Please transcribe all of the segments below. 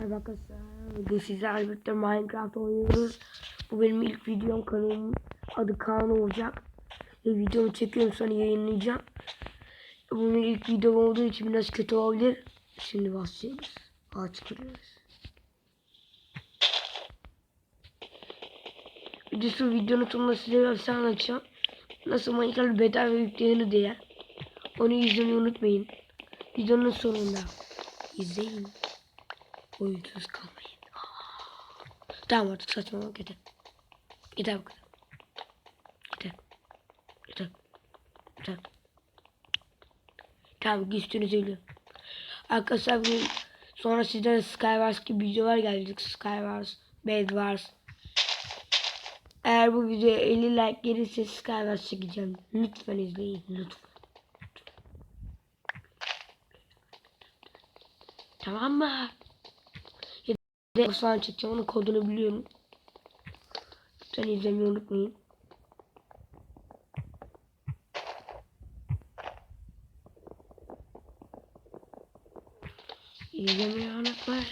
Merhaba arkadaşlar. Bugün sizlerle birlikte Minecraft oynuyoruz. Bu benim ilk videom kanalım adı Kaan olacak. Ve videomu çekiyorum sonra yayınlayacağım. Bunun ilk videom olduğu için biraz kötü olabilir. Şimdi başlıyoruz. Ağaç kırıyoruz. Videosu videonun sonunda size biraz anlatacağım. Nasıl Minecraft bedava yüklenir diye. Onu izlemeyi unutmayın. Videonun sonunda izleyin. Oyunsuz kalmayın. Tamam artık yeter. Yeter bu kadar. Yeter. Yeter. Yeter. Tamam üstünüzü biliyorum. Arkadaşlar bugün sonra sizden Skywars gibi videolar gelecek. Skywars, Bed Wars. Eğer bu videoya 50 like gelirse Skywars çekeceğim. Lütfen izleyin. Lütfen. Tamam mı? De Osman çekeceğim. Onun kodunu biliyorum. Lütfen izlemeyi unutmayın. İzlemeyi unutmayın.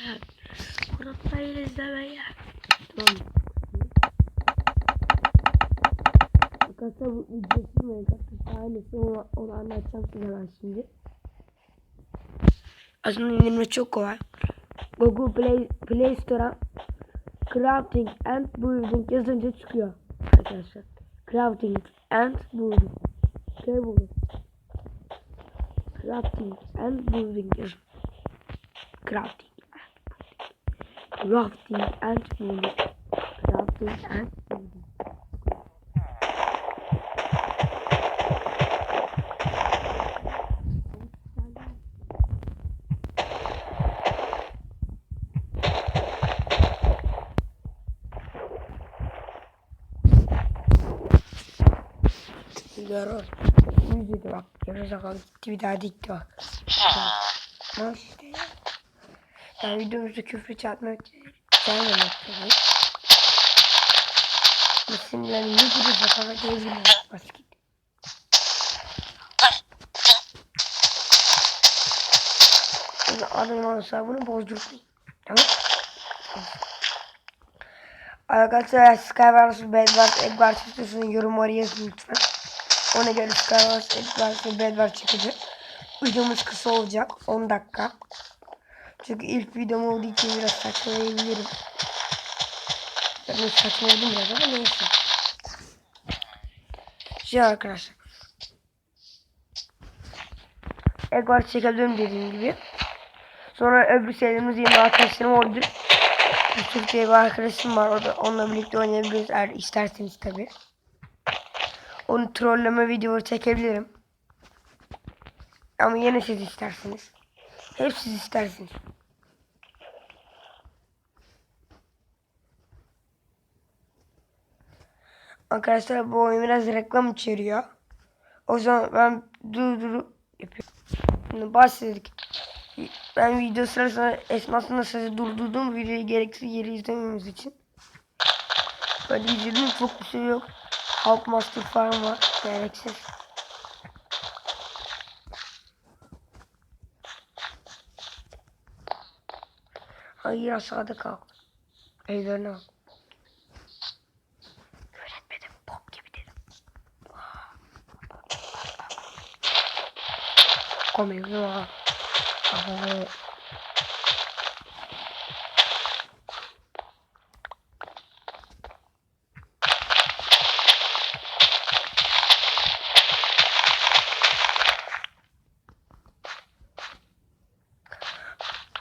Unutmayın izlemeyi. Tamam. Arkadaşlar bu ücretsiz mi? Arkadaşlar ailesi onu, onu anlatacağım size ben şimdi. Aslında indirme çok kolay. Google Play, Play Store'a Crafting and Building yazınca çıkıyor arkadaşlar. Crafting and Building. Köy bulun. Crafting and Building yazın. Crafting and Building. Crafting and Building. Crafting and Building. Yarın. Yüzüydü bak. Gerizekalı gitti bir daha dikti bak. Nasıl işte ya. Yani videomuzda küfür çarpmak gelmemek tabii. Ne gibi zafara gelmiyor. Bas git. Şimdi adamın hesabını bozdurmayın. Tamam Arkadaşlar Skywars, Bedwars, Edwars istiyorsanız yorumlara yazın lütfen. Ona göre Skywars, Edwars ve Bedwars çıkacak. Videomuz kısa olacak. 10 dakika. Çünkü ilk videom olduğu için biraz saçmalayabilirim. Ben saçmaladım biraz ama neyse. Şey arkadaşlar. Edwars çekebilirim dediğim gibi. Sonra öbür serilerimiz yeni arkadaşlarım oldu. Diye bir arkadaşım var. O da onunla birlikte oynayabiliriz eğer isterseniz tabi. Onu trolleme videoları çekebilirim. Ama yine siz isterseniz. Hep siz istersiniz. Arkadaşlar bu oyun biraz reklam içeriyor. O zaman ben durdurup yapıyorum. Başladık. Ben video sırasında esnasında sizi durdurdum videoyu gereksiz yeri izlememiz için. Böyle izledim çok bir şey yok. Halk Master Farm var gereksiz. Hayır aşağıda kal. Evlerine al. Öğretmedim bok gibi dedim. Komik. Aha.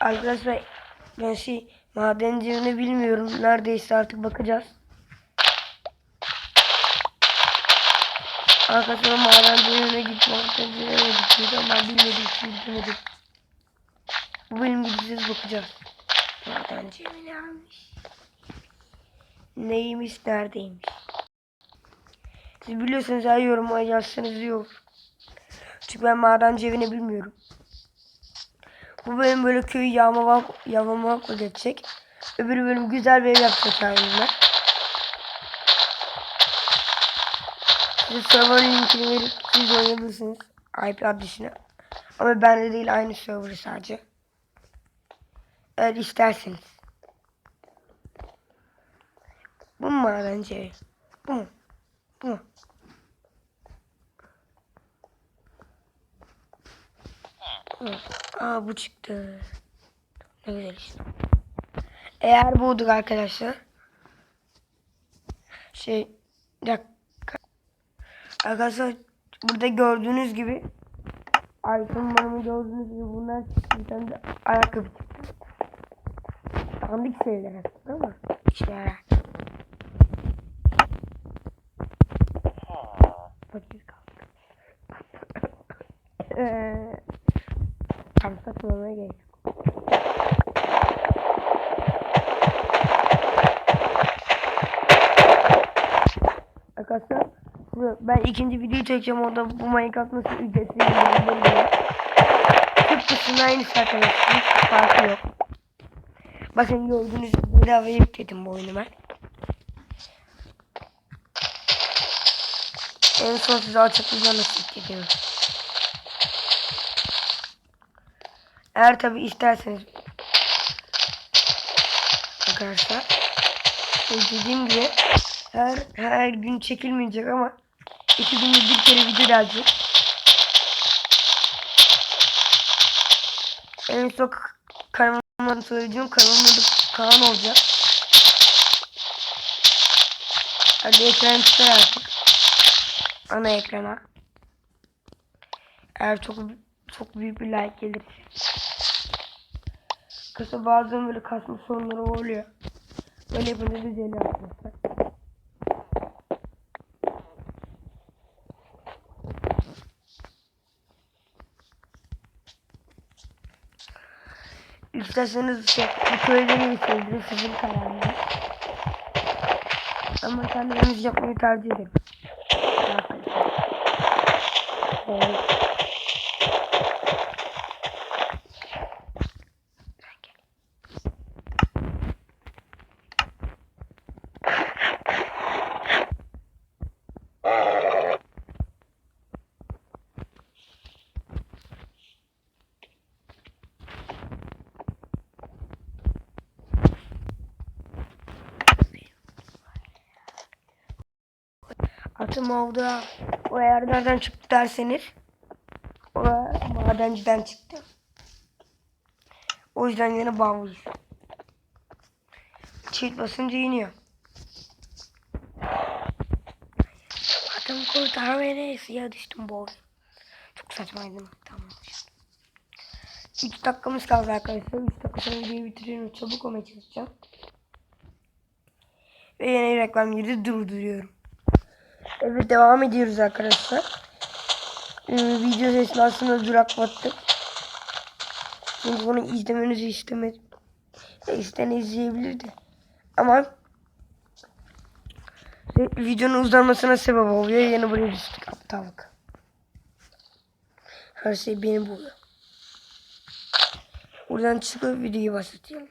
Arkadaşlar ben şey madenciliğini bilmiyorum. Neredeyse artık bakacağız. Arkadaşlar madenciliğine git madenciliğine gitmeyeceğim. Ben bilmediğim için bilmedim. Bu benim gideceğiz bakacağız. Madenciliği ne almış? Neymiş neredeymiş? Siz biliyorsanız her yoruma yazsanız iyi. Çünkü ben madenci evini bilmiyorum. Bu bölüm böyle köyü yağmamak, yağmamakla geçecek. Öbür bölüm güzel bir ev yapacak kendine. Size server linkini verip siz oynayabilirsiniz. IP adresini. Ama bende değil aynı server sadece. Eğer isterseniz. Bu mu madenci? Bu mu? Bu mu? Aa bu çıktı. Ne güzel işte. Eğer bulduk arkadaşlar. Şey dakika. Arkadaşlar burada gördüğünüz gibi iPhone numaramı gördüğünüz gibi bunlar. Bir tane de ayakkabı çıktı. Dandik şeyler aslında ama işe yarar. Gerek yok. Arkadaşlar ben ikinci videoyu çekeceğim orada bu Minecraft nasıl ücretsiz bir diye. Tıpkısının aynısı arkadaşlar. Farkı yok. Bakın gördüğünüz gibi bedava yükledim bu oyunu ben. En son size açıklayacağım nasıl yüklediğimi. Eğer tabi isterseniz arkadaşlar dediğim gibi her her gün çekilmeyecek ama iki günde bir kere video gelecek. En son kanalımdan söyleyeceğim kanalımın adı Kaan olacak. Hadi ekran çıkar artık. Ana ekrana. Eğer çok çok büyük bir like gelir. Kısa bazen böyle kasma sorunları oluyor. Böyle yapınca düzeliyor arkadaşlar. İsterseniz şey, bu köyde geçebiliriz sizin kararınız. Ama kendimiz yapmayı tercih. Arkadaşlar. Evet. Atım oldu. O yer nereden çıktı derseniz. O madenciden çıktı. O yüzden yine bağlıyız. Çift basınca iniyor. Atım kurtar beni. Suya düştüm boğul. Çok saçmaydı. Tamam. 3 dakikamız kaldı arkadaşlar. 3 dakika sonra videoyu bitiriyorum. Çabuk olmaya çalışacağım. Ve yeni reklam yeri durduruyorum. Evet devam ediyoruz arkadaşlar. Ee, video esnasında duraklattık. Çünkü bunu izlemenizi istemedim. İsteyen izleyebilirdi. Ama e, videonun uzanmasına sebep oluyor. Yeni buraya düştük aptallık. Her şey beni buluyor. Buradan çıkıp videoyu başlatıyorum.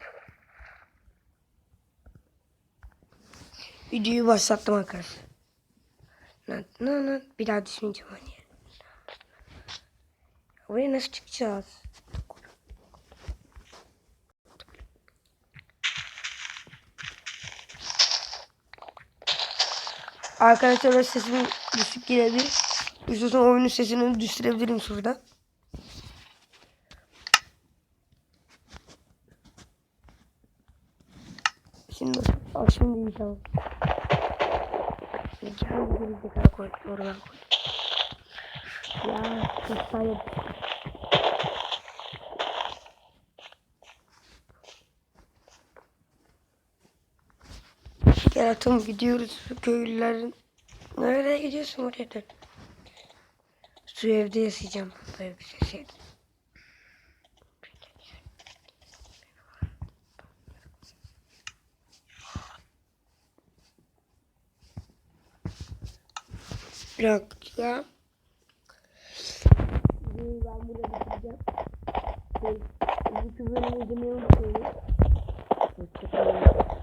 Videoyu başlattım arkadaşlar. Bir daha düşmeyeceğim hani. Buraya nasıl çıkacağız? Arkadaşlar sesim düşük gelebilir. İstiyorsan oyunun sesini düşürebilirim şurada. Şimdi şimdi iyi. Geldi geri zekalı koydum oradan koydum. Ya mesai Gel atom gidiyoruz köylülerin. Nereye gidiyorsun oraya. Su evde yaşayacağım. Böyle bir şey dakika. Videoyu ben burada bitireceğim. Şey, Bu bölümü izlemeyi unutmayın. Hoşçakalın.